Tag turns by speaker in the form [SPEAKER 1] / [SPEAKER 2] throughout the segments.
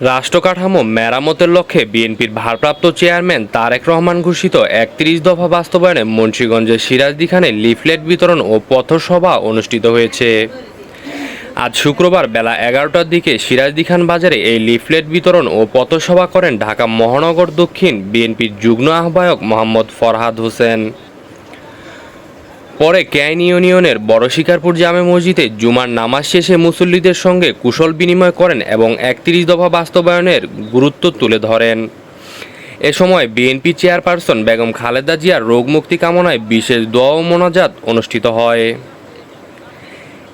[SPEAKER 1] রাষ্ট্রকাঠামো মেরামতের লক্ষ্যে বিএনপির ভারপ্রাপ্ত চেয়ারম্যান তারেক রহমান ঘোষিত একত্রিশ দফা বাস্তবায়নে মুন্সীগঞ্জের সিরাজদিখানে লিফলেট বিতরণ ও পথসভা অনুষ্ঠিত হয়েছে। আজ শুক্রবার বেলা এগারোটার দিকে সিরাজদিখান বাজারে এই লিফলেট বিতরণ ও পথসভা করেন ঢাকা মহানগর দক্ষিণ বিএনপির যুগ্ম আহ্বায়ক মোহাম্মদ ফরহাদ হোসেন। পরে ক্যান ইউনিয়নের বড় শিকারপুর জামে মসজিদে জুমার নামাজ শেষে মুসল্লিদের সঙ্গে কুশল বিনিময় করেন এবং একত্রিশ দফা বাস্তবায়নের গুরুত্ব তুলে ধরেন। এ সময় বিএনপি চেয়ারপারসন বেগম খালেদা জিয়ার রোগ মুক্তি কামনায় বিশেষ দোয়া ও মোনাজাত অনুষ্ঠিত হয়।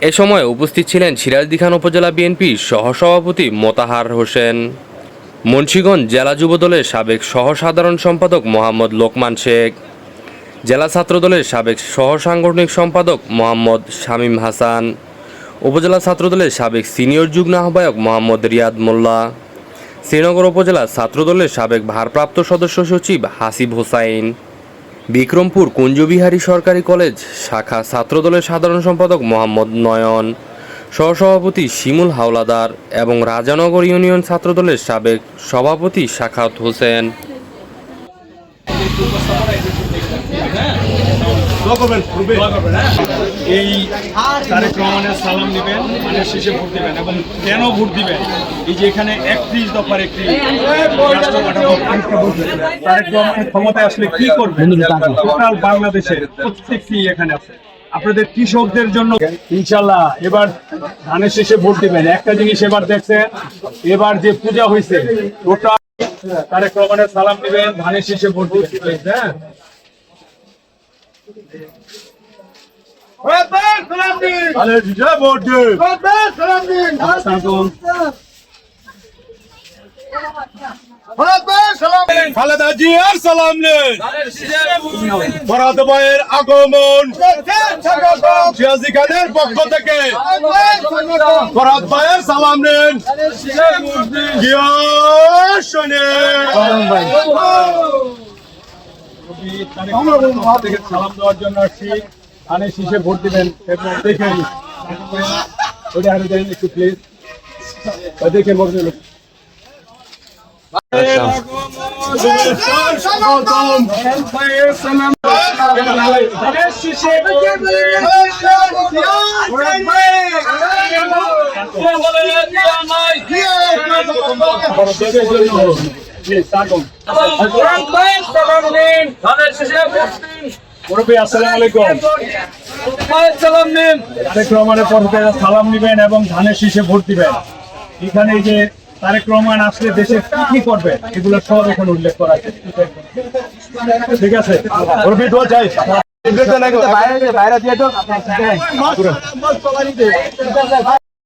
[SPEAKER 1] এ সময় উপস্থিত ছিলেন সিরাজদিখান উপজেলা বিএনপির সহসভাপতি মোতাহার হোসেন। মুন্সীগঞ্জ জেলা যুবদলের সাবেক সহ সাধারণ সম্পাদক মোহাম্মদ লোকমান শেখ। জেলা ছাত্রদলের সাবেক সহ সাংগঠনিক সম্পাদক মোহাম্মদ শামীম হাসান, উপজেলা ছাত্রদলের সাবেক সিনিয়র যুগ্ম আহ্বায়ক মোহাম্মদ রিয়াদ মোল্লা, শ্রীনগর উপজেলা ছাত্রদলের সাবেক ভারপ্রাপ্ত সদস্য সচিব হাসিব হোসাইন, বিক্রমপুর কুঞ্জবিহারী সরকারি কলেজ শাখা ছাত্রদলের সাধারণ সম্পাদক মোহাম্মদ নয়ন, সহসভাপতি শিমুল হাওলাদার এবং রাজানগর ইউনিয়ন ছাত্রদলের সাবেক সভাপতি শাখাত হোসেন।
[SPEAKER 2] এই তারেক রহমানের সালাম মানে শেষে ভোট এবং কেন ভোট দিবেন? এই যে এখানে একত্রিশ দফার একটি তারেক ক্ষমতায় আসলে কি করবেন টোটাল বাংলাদেশের প্রত্যেকটি এখানে আছে। আপনাদের কৃষকদের জন্য ইনশাল্লাহ এবার ধানের শেষে ভোট দিবেন। একটা জিনিস এবার দেখছেন, এবার যে পূজা হয়েছে, টোটাল তারেক সালাম দিবেন, ধানের শেষে ভোট দিবেন। হ্যাঁ? তাহলে জয় ভোট দিন আসসালামু খালেদা জিয়ার সালাম নেন ফরাদ ভাইয়ের আগমন সিয়াজি খানের পক্ষ থেকে ভাইয়ের সালাম নেন জিয়া শোনে থেকে সালাম দেওয়ার জন্য আসছি ধানের শীষে ভোট দিবেন দেখে ওটা আরও দেন একটু প্লিজ দেখে ভোট দিবেন মুরব্বী সালাম নিবেন এবং ধানের শীষে ভোট দিবেন। এখানে যে তারেক রহমান আসলে দেশে কি কি করবে এগুলো সব এখানে উল্লেখ করা আছে। ঠিক আছে? দোয়া চাই।
[SPEAKER 3] বাইরে দিয়ে তো